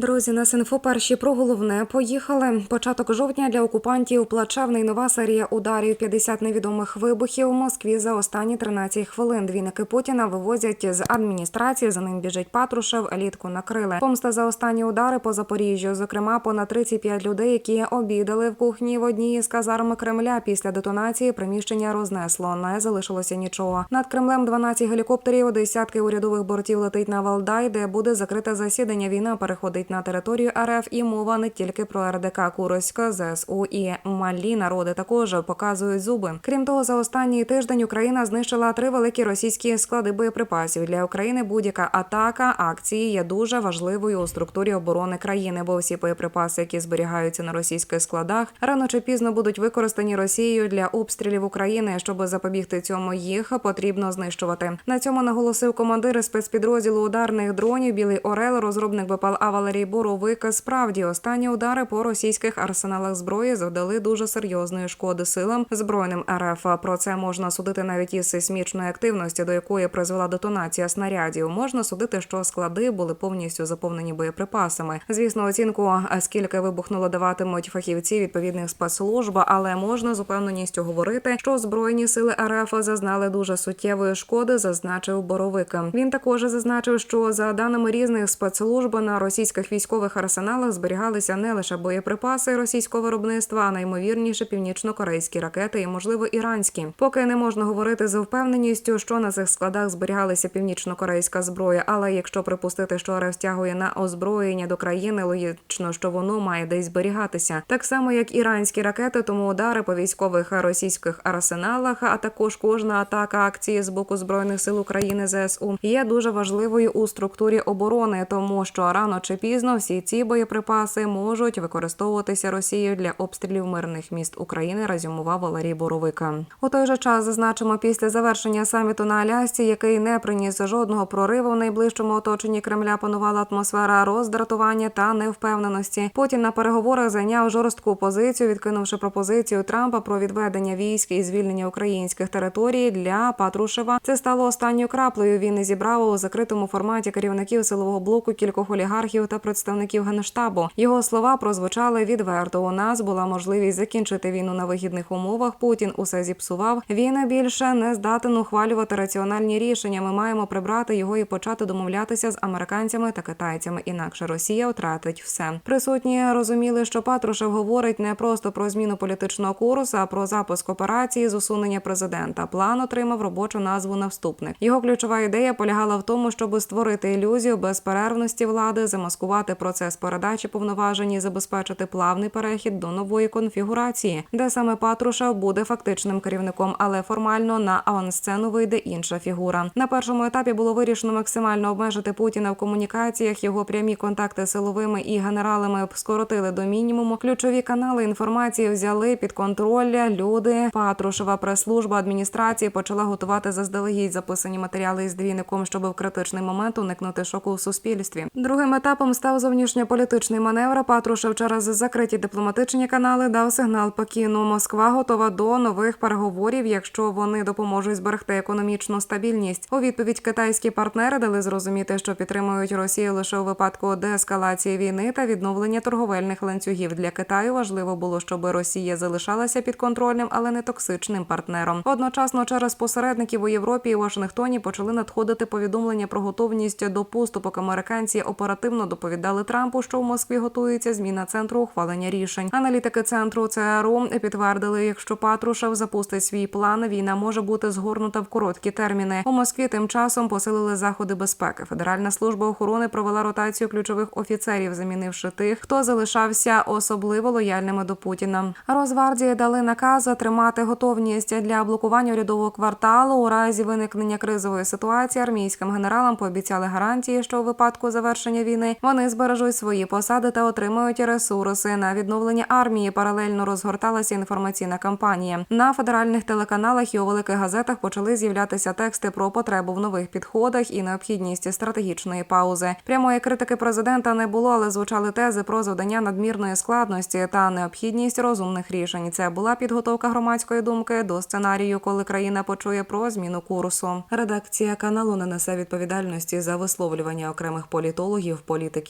Друзі, на Синфо перші про головне поїхали. Початок жовтня для окупантів плачевний нова серія ударів. 50 невідомих вибухів у Москві за останні 13 хвилин. Двійники Путіна вивозять з адміністрації. За ним біжить Патрушев. Елітку накрили. Помста за останні удари по Запоріжжю. Зокрема, понад 35 людей, які обідали в кухні в одній із казарм Кремля. Після детонації приміщення рознесло. Не залишилося нічого. Над Кремлем 12 гелікоптерів, десятки урядових бортів летить на Валдай, де буде закрите засідання. Війна переходить на територію РФ і мова не тільки про РДК Куровська, ЗСУ і малі народи також показують зуби. Крім того, за останній тиждень Україна знищила три великі російські склади боєприпасів. Для України будь-яка атака акції є дуже важливою у структурі оборони країни, бо всі боєприпаси, які зберігаються на російських складах, рано чи пізно будуть використані Росією для обстрілів України. Щоб запобігти цьому, їх потрібно знищувати. На цьому наголосив командир спецпідрозділу ударних дронів Білий Орел, розробник БПЛА Валерій Боровик. Справді останні удари по російських арсеналах зброї завдали дуже серйозної шкоди силам збройним РФ. Про це можна судити навіть із сейсмічної активності, до якої призвела детонація снарядів. Можна судити, що склади були повністю заповнені боєприпасами. Звісно, оцінку скільки вибухнуло даватимуть фахівці відповідних спецслужб, але можна з упевненістю говорити, що збройні сили РФ зазнали дуже суттєвої шкоди, зазначив Боровик. Він також зазначив, що за даними різних спецслужб на російських військових арсеналах зберігалися не лише боєприпаси російського виробництва, а наймовірніше північно-корейські ракети і, можливо, іранські. Поки не можна говорити з впевненістю, що на цих складах зберігалися північно-корейська зброя. Але якщо припустити, що РФ стягує на озброєння до країни, логічно, що воно має десь зберігатися, так само як іранські ракети, тому удари по військових російських арсеналах, а також кожна атака акції з боку збройних сил України ЗСУ є дуже важливою у структурі оборони, тому що рано чи пізно всі ці боєприпаси можуть використовуватися Росією для обстрілів мирних міст України. Резюмував Валерій Боровика. У той же час зазначимо після завершення саміту на Алясці, який не приніс жодного прориву в найближчому оточенні Кремля. Панувала атмосфера роздратування та невпевненості. Путін на переговорах зайняв жорстку позицію, відкинувши пропозицію Трампа про відведення військ і звільнення українських територій для Патрушева. Це стало останньою краплею. Він і зібрав у закритому форматі керівників силового блоку кількох олігархів та представників генштабу. Його слова прозвучали відверто. У нас була можливість закінчити війну на вигідних умовах. Путін усе зіпсував. Він більше не здатен ухвалювати раціональні рішення. Ми маємо прибрати його і почати домовлятися з американцями та китайцями. Інакше Росія втратить все. Присутні розуміли, що Патрушев говорить не просто про зміну політичного курсу, а про запуск операції з усунення президента. План отримав робочу назву «Наступник». Його ключова ідея полягала в тому, щоб створити ілюзію безперервності влади, замаскувати процес передачі повноважень і забезпечити плавний перехід до нової конфігурації, де саме Патрушев буде фактичним керівником, але формально на авансцену вийде інша фігура. На першому етапі було вирішено максимально обмежити Путіна в комунікаціях. Його прямі контакти з силовими і генералами скоротили до мінімуму. Ключові канали інформації взяли під контроль люди. Патрушева прес-служба адміністрації почала готувати заздалегідь записані матеріали із двійником, щоб в критичний момент уникнути шоку у суспільстві. Другим етапом став зовнішньополітичний маневр. Патрушев через закриті дипломатичні канали дав сигнал Пекіну. Москва готова до нових переговорів, якщо вони допоможуть зберегти економічну стабільність. У відповідь китайські партнери дали зрозуміти, що підтримують Росію лише у випадку деескалації війни та відновлення торговельних ланцюгів. Для Китаю важливо було, щоб Росія залишалася під контрольним, але не токсичним партнером. Одночасно через посередників у Європі і Вашингтоні почали надходити повідомлення про готовність до поступок. Американці оперативно доповідали Трампу, що в Москві готується зміна центру ухвалення рішень. Аналітики центру ЦРУ підтвердили, якщо Патрушев запустить свій план, війна може бути згорнута в короткі терміни. У Москві тим часом посилили заходи безпеки. Федеральна служба охорони провела ротацію ключових офіцерів, замінивши тих, хто залишався особливо лояльними до Путіна. Розвардії дали наказ тримати готовність для блокування урядового кварталу у разі виникнення кризової ситуації. Армійським генералам пообіцяли гарантії, що у випадку завершення війни вони збережуть свої посади та отримають ресурси на відновлення армії. Паралельно розгорталася інформаційна кампанія. На федеральних телеканалах і у великих газетах почали з'являтися тексти про потребу в нових підходах і необхідність стратегічної паузи. Прямої критики президента не було, але звучали тези про завдання надмірної складності та необхідність розумних рішень. Це була підготовка громадської думки до сценарію, коли країна почує про зміну курсу. Редакція каналу не несе відповідальності за висловлювання окремих політологів, політиків